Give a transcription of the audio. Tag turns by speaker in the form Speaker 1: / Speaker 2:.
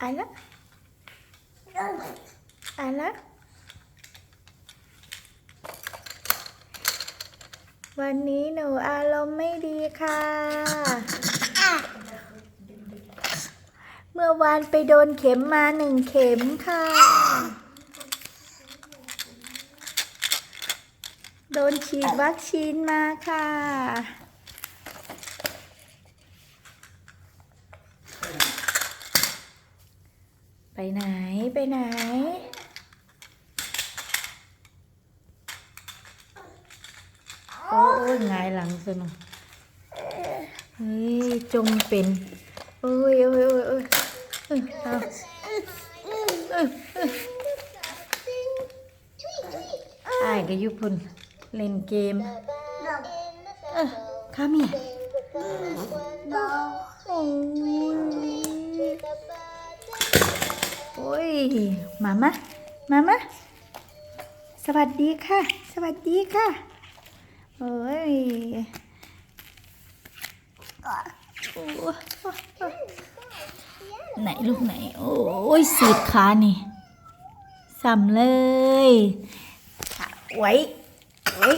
Speaker 1: อะไรอะไรวันนี้หนูอารมณ์ไม่ดีค่ะ เมื่อวานไปโดนเข็มมาหนึ่งเข็มค่ะ โดนฉีดวัคซีนมาค่ะ ไปไหนไปไหน โอ้ยหงายหลังสนุกเฮ้ยจงเป็นโอ้ยโอ้ยโอ้ยโอ้ยเอาเออเอออายกับยุพุนเล่นเกมเออข้ามีโอ้ย ยมามะมามะสวัสดีค่ะ สวัสดีค่ะโอ้ยโอ้ไหนลูกไหน โอ้ยสีดขานี่สำเลยไว้ไว้